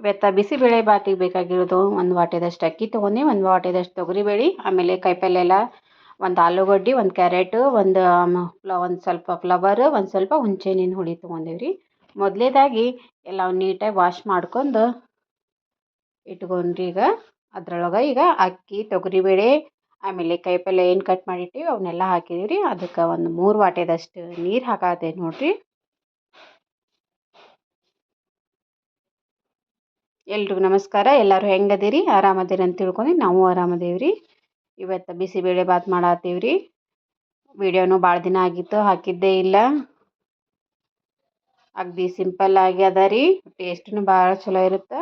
ಇವತ್ತು ಬಿಸಿಬೇಳೆ ಬಾತಿಗೆ ಬೇಕಾಗಿರೋದು ಒಂದು ವಾಟೆದಷ್ಟು ಅಕ್ಕಿ ತೊಗೊಂಡು ಒಂದು ವಾಟೆದಷ್ಟು ತೊಗರಿಬೇಳೆ, ಆಮೇಲೆ ಕಾಯಿಪಲ್ಲೆ ಎಲ್ಲ ಒಂದು ಆಲೂಗಡ್ಡೆ, ಒಂದು ಕ್ಯಾರೆಟು, ಒಂದು ಒಂದು ಸ್ವಲ್ಪ ಫ್ಲವರ್, ಒಂದು ಸ್ವಲ್ಪ ಹುಂಚೆಹಣ್ಣಿನ ಹುಳಿ ತೊಗೊಂಡೀವಿ ರೀ. ಮೊದಲೇದಾಗಿ ಎಲ್ಲ ನೀಟಾಗಿ ವಾಶ್ ಮಾಡ್ಕೊಂಡು ಇಟ್ಕೊಂಡ್ರಿ ಈಗ. ಅದರೊಳಗೆ ಈಗ ಅಕ್ಕಿ, ತೊಗರಿಬೇಳೆ, ಆಮೇಲೆ ಕಾಯಿಪಲ್ಲೆ ಏನು ಕಟ್ ಮಾಡಿಟ್ಟಿವಿ ಅವನ್ನೆಲ್ಲ ಹಾಕಿದೀವಿ ರೀ. ಅದಕ್ಕೆ ಒಂದು ಮೂರು ವಾಟೆದಷ್ಟು ನೀರು ಹಾಕತ್ತೇವೆ ನೋಡಿರಿ. ಎಲ್ರಿಗೂ ನಮಸ್ಕಾರ. ಎಲ್ಲರೂ ಹೆಂಗದೀರಿ? ಆರಾಮದೀರಿ ಅಂತ ತಿಳ್ಕೊಂಡು ನಾವು ಆರಾಮದೇವ್ರಿ. ಇವತ್ತು ಬಿಸಿಬೇಳೆ ಬಾತ್ ಮಾಡತ್ತೀವಿ ರೀ ವಿಡಿಯೋನು ಭಾಳ ದಿನ ಆಗಿತ್ತು, ಹಾಕಿದ್ದೇ ಇಲ್ಲ. ಅಗ್ದಿ ಸಿಂಪಲ್ ಆಗಿ ಅದ ರೀ. ಟೇಸ್ಟ್ನು ಭಾಳ ಚಲೋ ಇರುತ್ತೆ.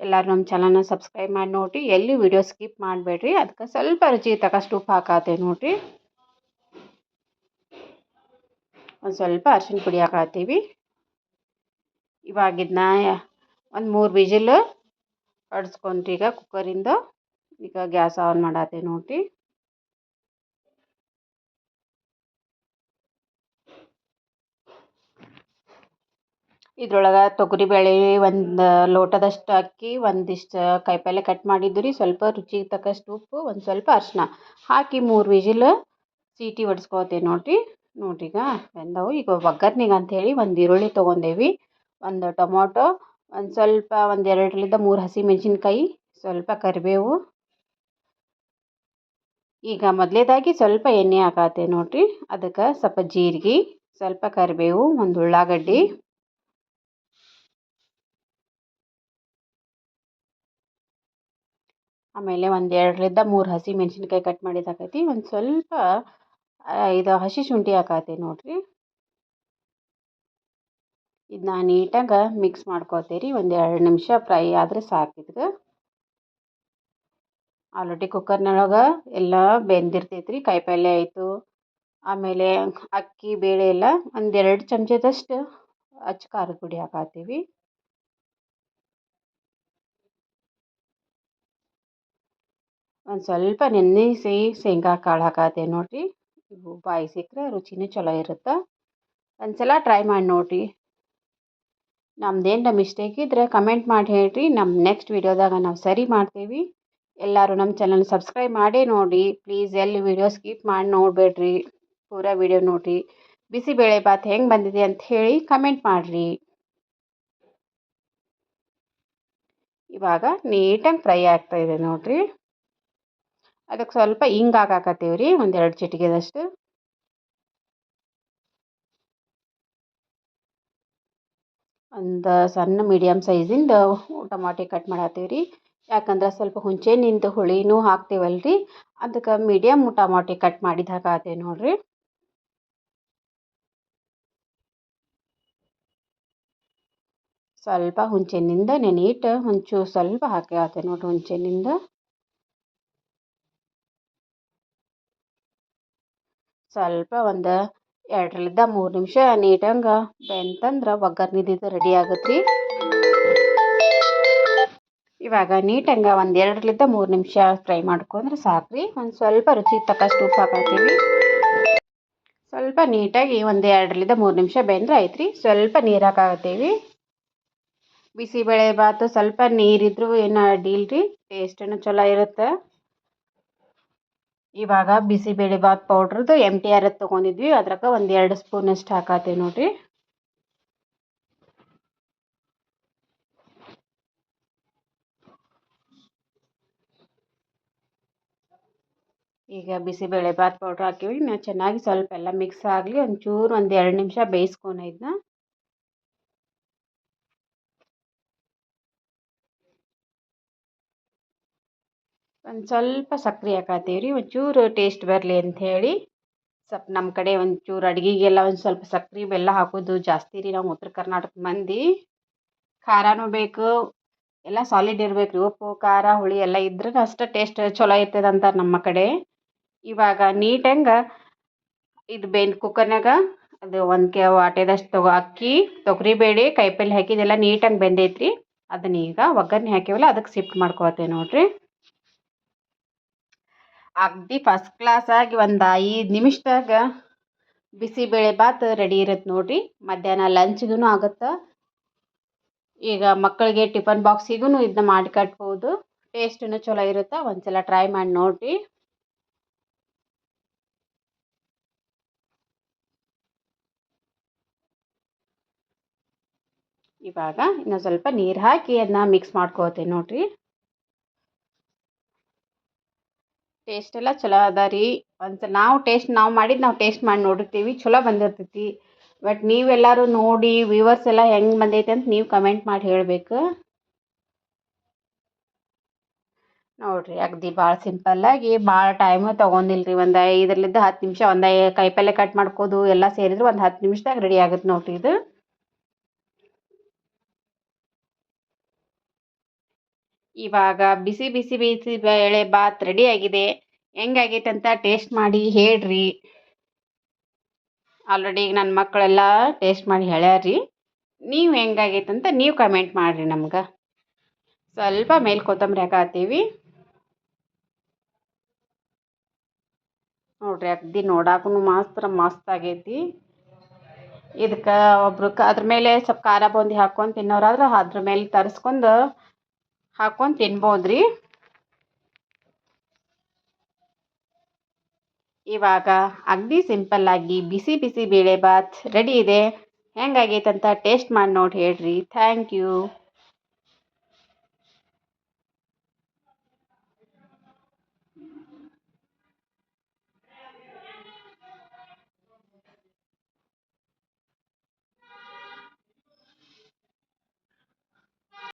ಎಲ್ಲರೂ ನಮ್ಮ ಚಾನಲ್ನ ಸಬ್ಸ್ಕ್ರೈಬ್ ಮಾಡಿ ನೋಡಿರಿ. ಎಲ್ಲಿ ವಿಡಿಯೋ ಸ್ಕಿಪ್ ಮಾಡಬೇಡ್ರಿ. ಅದಕ್ಕೆ ಸ್ವಲ್ಪ ರುಚಿ ತಕ್ಕಷ್ಟು ಉಪ್ಪು ಹಾಕತ್ತೆ ನೋಡಿರಿ. ಒಂದು ಸ್ವಲ್ಪ ಅರ್ಶಿನ ಪುಡಿ ಹಾಕತ್ತೀವಿ ಇವಾಗ ಇದನ್ನ ಒಂದು ಮೂರು ವಿಜಿಲ್ ಹೊಡ್ಸ್ಕೊಂಡ್ರಿ ಈಗ ಕುಕ್ಕರಿಂದ ಈಗ ಗ್ಯಾಸ್ ಆನ್ ಮಾಡತ್ತೆ ನೋಡಿ ಇದ್ರೊಳಗೆ ತೊಗರಿಬೇಳೆ ಒಂದು ಲೋಟದಷ್ಟು ಅಕ್ಕಿ ಒಂದಿಷ್ಟು ಕಾಯಿಪಲ್ಲೆ ಕಟ್ ಮಾಡಿದ್ದು ರೀ, ಸ್ವಲ್ಪ ರುಚಿಗೆ ತಕ್ಕಷ್ಟು ಉಪ್ಪು, ಒಂದು ಸ್ವಲ್ಪ ಅರಿಶಿನ ಹಾಕಿ ಮೂರು ವಿಜಿಲ್ ಸೀಟಿ ಹೊಡ್ಸ್ಕೊತೇವೆ ನೋಡಿರಿ. ನೋಡಿರಿ ಈಗ ಬೆಂದವು. ಈಗ ಒಗ್ಗರ್ನಿಗೆ ಅಂಥೇಳಿ ಒಂದು ಈರುಳ್ಳಿ ತೊಗೊಂಡೇವಿ. ಒಂದು ಟೊಮೊಟೊ ಒಂದು ಸ್ವಲ್ಪ ಒಂದು ಎರಡರಿಂದ ಮೂರು ಹಸಿಮೆಣ್ಸಿನ್ಕಾಯಿ ಸ್ವಲ್ಪ ಕರಿಬೇವು. ಈಗ ಮೊದಲೇದಾಗಿ ಸ್ವಲ್ಪ ಎಣ್ಣೆ ಹಾಕತ್ತೆ ನೋಡಿರಿ. ಅದಕ್ಕೆ ಸ್ವಲ್ಪ ಜೀರಿಗೆ, ಸ್ವಲ್ಪ ಕರಿಬೇವು, ಒಂದು ಉಳ್ಳಾಗಡ್ಡಿ. ಆಮೇಲೆ ಒಂದು ಎರಡರಿಂದ ಮೂರು ಹಸಿ ಮೆಣಸಿನ್ಕಾಯಿ ಕಟ್ ಮಾಡಿದ್ದು ಹಾಕೈತಿ. ಒಂದು ಸ್ವಲ್ಪ ಇದು ಹಸಿ ಶುಂಠಿ ಹಾಕತ್ತೆ ನೋಡಿರಿ. ಇದನ್ನ ನೀಟಾಗಿ ಮಿಕ್ಸ್ ಮಾಡ್ಕೋತೀರಿ, ಒಂದು ಎರಡು ನಿಮಿಷ ಫ್ರೈ ಆದರೆ ಸಾಕು ಇದಕ್ಕೆ ಆಲ್ರೆಡಿ ಕುಕ್ಕರ್ನೊಳಗೆ ಎಲ್ಲ ಬೆಂದಿರ್ತೈತೆ ರೀ ಕಾಯಿಪಲ್ಲೆ ಆಯಿತು. ಆಮೇಲೆ ಅಕ್ಕಿ, ಬೇಳೆ ಎಲ್ಲ ಒಂದೆರಡು ಚಮಚದಷ್ಟು ಅಚ್ಚ ಖಾರದ ಪುಡಿ ಹಾಕತ್ತೀವಿ ಒಂದು ಸ್ವಲ್ಪ ನೆನೆಸಿ ಶೇಂಗಾ ಕಾಳು ಹಾಕತ್ತೆ ನೋಡಿರಿ. ಇವು ಬಾಯಿ ಸಿಕ್ಕರೆ ರುಚಿನೂ ಚಲೋ ಇರುತ್ತೆ. ಒಂದು ಸಲ ಟ್ರೈ ಮಾಡಿ ನೋಡಿರಿ. ನಮ್ದೇನು ಮಿಸ್ಟೇಕ್ ಇದ್ರೆ ಕಮೆಂಟ್ ಮಾಡಿ ಹೇಳಿರಿ. ನಮ್ಮ ನೆಕ್ಸ್ಟ್ ವಿಡಿಯೋದಾಗ ನಾವು ಸರಿ ಮಾಡ್ತೀವಿ. ಎಲ್ಲರೂ ನಮ್ಮ ಚಾನಲ್ ಸಬ್ಸ್ಕ್ರೈಬ್ ಮಾಡೇ ನೋಡಿ. ಪ್ಲೀಸ್ ಎಲ್ಲಿ ವಿಡಿಯೋ ಸ್ಕಿಪ್ ಮಾಡಿ ನೋಡಬೇಡ್ರಿ. ಪೂರ ವಿಡಿಯೋ ನೋಡಿರಿ ಬಿಸಿಬೇಳೆ ಬಾತ್ ಹೆಂಗೆ ಬಂದಿದೆ ಅಂತ ಹೇಳಿ ಕಮೆಂಟ್ ಮಾಡಿರಿ. ಇವಾಗ ನೀಟಾಗಿ ಫ್ರೈ ಆಗ್ತಾಯಿದೆ ನೋಡಿರಿ. ಅದಕ್ಕೆ ಸ್ವಲ್ಪ ಹಿಂಗೆ ಹಾಕಾಕತ್ತೀವಿ ರೀ ಒಂದೆರಡು ಚಿಟಿಕೆದಷ್ಟು. ಒಂದು ಸಣ್ಣ ಮೀಡಿಯಮ್ ಸೈಜಿಂದ ಟಮಾಟಿ ಕಟ್ ಮಾಡತ್ತೀವಿ ರೀ ಯಾಕಂದ್ರೆ ಸ್ವಲ್ಪ ಹುಂಚೆನಿಂದ ಹುಳಿನೂ ಹಾಕ್ತೀವಲ್ಲ ರೀ ಅದಕ್ಕೆ ಮೀಡಿಯಮ್ ಟಮಾಟಿ ಕಟ್ ಮಾಡಿದಾಗ ಹಾಕತ್ತೆ ನೋಡಿರಿ. ಸ್ವಲ್ಪ ಹುಂಚೆನಿಂದ ನೆನೆಯಿಟ್ಟು ಹುಂಚು ಸ್ವಲ್ಪ ಹಾಕತ್ತೆ ನೋಡಿರಿ ಹುಂಚೆನಿಂದ. ಸ್ವಲ್ಪ ಒಂದು ಎರಡರಿಂದ ಮೂರು ನಿಮಿಷ ನೀಟಂಗೆ ಬೆಂತಂದ್ರೆ ಒಗ್ಗರ್ನಿದ್ದು ರೆಡಿ ಆಗುತ್ತೆ ರೀ ಇವಾಗ ನೀಟಂಗೆ ಒಂದು ಎರಡರಿಂದ ಮೂರು ನಿಮಿಷ ಫ್ರೈ ಮಾಡ್ಕೊಂಡ್ರೆ ಸಾಕು ರೀ ಒಂದು ಸ್ವಲ್ಪ ರುಚಿ ತಕ್ಕಷ್ಟು ಉಪ್ಪು ಹಾಕತ್ತೀವಿ. ಸ್ವಲ್ಪ ನೀಟಾಗಿ ಒಂದು ಎರಡರಿಂದ ಮೂರು ನಿಮಿಷ ಬೆಂದ್ರೆ ಆಯ್ತು ರೀ ಸ್ವಲ್ಪ ನೀರು ಹಾಕಾಕತ್ತೀವಿ. ಬಿಸಿಬೇಳೆ ಭಾತು ಸ್ವಲ್ಪ ನೀರಿದ್ರೂ ಏನು ಅಡ್ಡಿಲ್ಲ ರೀ ಟೇಸ್ಟನ್ನು ಚಲೋ ಇರುತ್ತೆ. ಇವಾಗ ಬಿಸಿಬೇಳೆ ಭಾತ್ ಪೌಡ್ರದ್ದು ಎಂ ಟಿ ಆರ್ ತೊಗೊಂಡಿದ್ವಿ. ಅದ್ರಾಗ ಒಂದು ಎರಡು ಸ್ಪೂನಷ್ಟು ಹಾಕತ್ತೀವಿ ನೋಡಿರಿ. ಈಗ ಬಿಸಿಬೇಳೆ ಭಾತ್ ಪೌಡ್ರ್ ಹಾಕಿವಿ. ನಾವು ಚೆನ್ನಾಗಿ ಸ್ವಲ್ಪ ಎಲ್ಲ ಮಿಕ್ಸ್ ಆಗಲಿ ಒಂಚೂರು ಒಂದು ಎರಡು ನಿಮಿಷ ಬೇಯಿಸ್ಕೊನ ಇದನ್ನ ಒಂದು ಸ್ವಲ್ಪ ಸಕ್ಕರೆ ಹಾಕತ್ತೀವಿ ರೀ ಒಂಚೂರು ಟೇಸ್ಟ್ ಬರಲಿ ಅಂಥೇಳಿ ಸ್ವಲ್ಪ ನಮ್ಮ ಕಡೆ ಒಂಚೂರು ಅಡುಗೆಗೆಲ್ಲ ಒಂದು ಸ್ವಲ್ಪ ಸಕ್ಕರೆ ಬೆಲ್ಲ ಹಾಕೋದು ಜಾಸ್ತಿ ರೀ, ನಾವು ಉತ್ತರ ಕರ್ನಾಟಕ ಮಂದಿ. ಖಾರನೂ ಬೇಕು, ಎಲ್ಲ ಸಾಲಿಡ್ ಇರಬೇಕು ರೀ ಉಪ್ಪು, ಖಾರ, ಹುಳಿ ಎಲ್ಲ ಇದ್ರೆ ಅಷ್ಟು ಟೇಸ್ಟ್ ಚಲೋ ಇರ್ತದೆ ಅಂತಾರೆ ನಮ್ಮ ಕಡೆ. ಇವಾಗ ನೀಟಂಗೆ ಇದು ಬೇನ್ ಕುಕ್ಕರ್ನಾಗ ಅದು ಒಂದು ಕೆ ವಾಟೆದಷ್ಟು ತಗೋ ಅಕ್ಕಿ ತೊಗರಿಬೇಳೆ, ಕಾಯಿಪಲ್ಲೆ ಹಾಕಿದೆಲ್ಲ ನೀಟಾಗಿ ಬೆಂದೈತ್ರಿ. ಅದನ್ನ ಈಗ ಒಗ್ಗರಣೆ ಹಾಕಿವಲ್ಲ ಅದಕ್ಕೆ ಶಿಫ್ಟ್ ಮಾಡ್ಕೊಳ್ತೇವೆ ನೋಡಿರಿ. ಅಗದಿ ಫಸ್ಟ್ ಕ್ಲಾಸಾಗಿ ಒಂದು ಐದು ನಿಮಿಷದಾಗ ಬಿಸಿಬೇಳೆ ಭಾತ್ ರೆಡಿ ಇರುತ್ತೆ ನೋಡಿರಿ. ಮಧ್ಯಾಹ್ನ ಲಂಚ್ಗೂ ಆಗುತ್ತೆ. ಈಗ ಮಕ್ಕಳಿಗೆ ಟಿಫನ್ ಬಾಕ್ಸಿಗೂ ಇದನ್ನ ಮಾಡಿ ಕಟ್ಬೋದು. ಟೇಸ್ಟೂ ಚಲೋ ಇರುತ್ತೆ. ಒಂದ್ಸಲ ಟ್ರೈ ಮಾಡಿ ನೋಡಿರಿ. ಇವಾಗ ಇನ್ನೊಂದು ಸ್ವಲ್ಪ ನೀರು ಹಾಕಿ ಅದನ್ನ ಮಿಕ್ಸ್ ಮಾಡ್ಕೋತೀನಿ ನೋಡಿರಿ. ಟೇಸ್ಟ್ ಎಲ್ಲ ಚಲೋ ಅದ ರೀ. ಒಂದು ನಾವು ಟೇಸ್ಟ್, ನಾವು ಮಾಡಿದ್ದು ನಾವು ಟೇಸ್ಟ್ ಮಾಡಿ ನೋಡಿರ್ತೀವಿ ಚಲೋ ಬಂದಿರ್ತೈತಿ. ಬಟ್ ನೀವೆಲ್ಲರೂ ನೋಡಿ ವ್ಯೂವರ್ಸ್ ಎಲ್ಲ ಹೆಂಗೆ ಬಂದೈತೆ ಅಂತ ನೀವು ಕಮೆಂಟ್ ಮಾಡಿ ಹೇಳಬೇಕು. ನೋಡಿರಿ, ಅಗದಿ ಭಾಳ ಸಿಂಪಲ್ಲಾಗಿ ಭಾಳ ಟೈಮು ತೊಗೊಂಡಿಲ್ಲ ರೀ ಒಂದು ಐದರಿಂದ ಹತ್ತು ನಿಮಿಷ ಒಂದು ಕಾಯಿಪಲ್ಲೆ ಕಟ್ ಮಾಡ್ಕೋದು, ಎಲ್ಲ ಸೇರಿದ್ರೆ ಒಂದು ಹತ್ತು ನಿಮಿಷದಾಗ ರೆಡಿ ಆಗುತ್ತೆ ನೋಡಿರಿ ಇದು. ಇವಾಗ ಬಿಸಿ ಬಿಸಿ ಬಿಸಿ ಬೇಳೆ ಬಾತ್ ರೆಡಿ ಆಗಿದೆ. ಹೆಂಗಾಗೈತೆ ಅಂತ ಟೇಸ್ಟ್ ಮಾಡಿ ಹೇಳ್ರಿ. ಆಲ್ರೆಡಿ ಈಗ ನನ್ನ ಮಕ್ಕಳೆಲ್ಲ ಟೇಸ್ಟ್ ಮಾಡಿ ಹೇಳ್ಯಾರ್ರಿ. ನೀವು ಹೆಂಗಾಗೈತೆ ಅಂತ ನೀವು ಕಮೆಂಟ್ ಮಾಡಿರಿ ನಮ್ಗೆ. ಸ್ವಲ್ಪ ಮೇಲೆ ಕೊತ್ತಂಬರಿ ಹಾಕತ್ತೀವಿ ನೋಡ್ರಿ ಅಗ್ದಿ ನೋಡಾಕೂ ಮಾತ್ರ ಮಸ್ತ್ ಆಗೈತಿ. ಇದಕ್ಕೆ ಒಬ್ರು ಅದ್ರ ಮೇಲೆ ಸ್ವಲ್ಪ ಖಾರ ಬೂಂದಿ ಹಾಕ್ಕೊಂಡು ತಿನ್ನೋರಾದ್ರೆ ಅದ್ರ ಮೇಲೆ ತರಿಸ್ಕೊಂಡು ಹಾಕೊಂಡ್ ತಿನ್ಬೋದ್ರಿ. ಇವಾಗ ಸಿಂಪಲ್ ಆಗಿ ಬಿಸಿ ಬಿಸಿ ಬೇಳೆ ಬಾತ್ ರೆಡಿ ಇದೆ. ಹೆಂಗಾಗೈತಂತ ಟೇಸ್ಟ್ ಮಾಡಿ ನೋಡಿ ಹೇಳ್ರಿ. Thank you.